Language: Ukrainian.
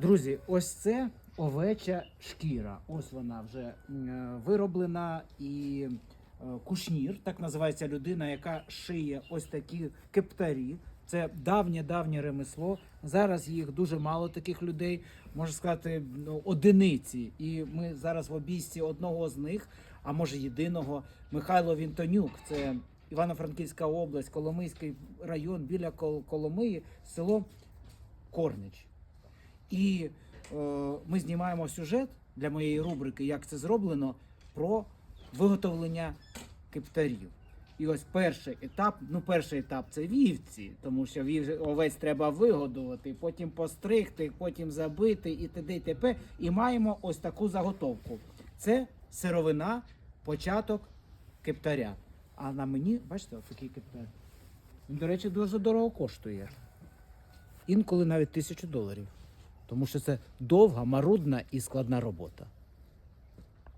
Друзі, ось це овеча шкіра. Ось вона вже е, вироблена і е, кушнір, так називається людина, яка шиє ось такі кептарі. Це давнє давнє ремесло. Зараз їх дуже мало таких людей, можна сказати, ну, одиниці. І ми зараз в обійсті одного з них, а може єдиного, Михайло Вінтонюк. Це Івано-Франківська область, Коломийський район біля Коломиї, село Корнич. І е, ми знімаємо сюжет для моєї рубрики, як це зроблено, про виготовлення кептарів. І ось перший етап, ну перший етап це вівці, тому що вів, овець треба вигодувати, потім постригти, потім забити і т.д. і т.п. І маємо ось таку заготовку. Це сировина, початок кептаря. А на мені, бачите, ось такий кептар. Він, до речі, дуже дорого коштує. Інколи навіть тисячу доларів. Тому що це довга, марудна і складна робота.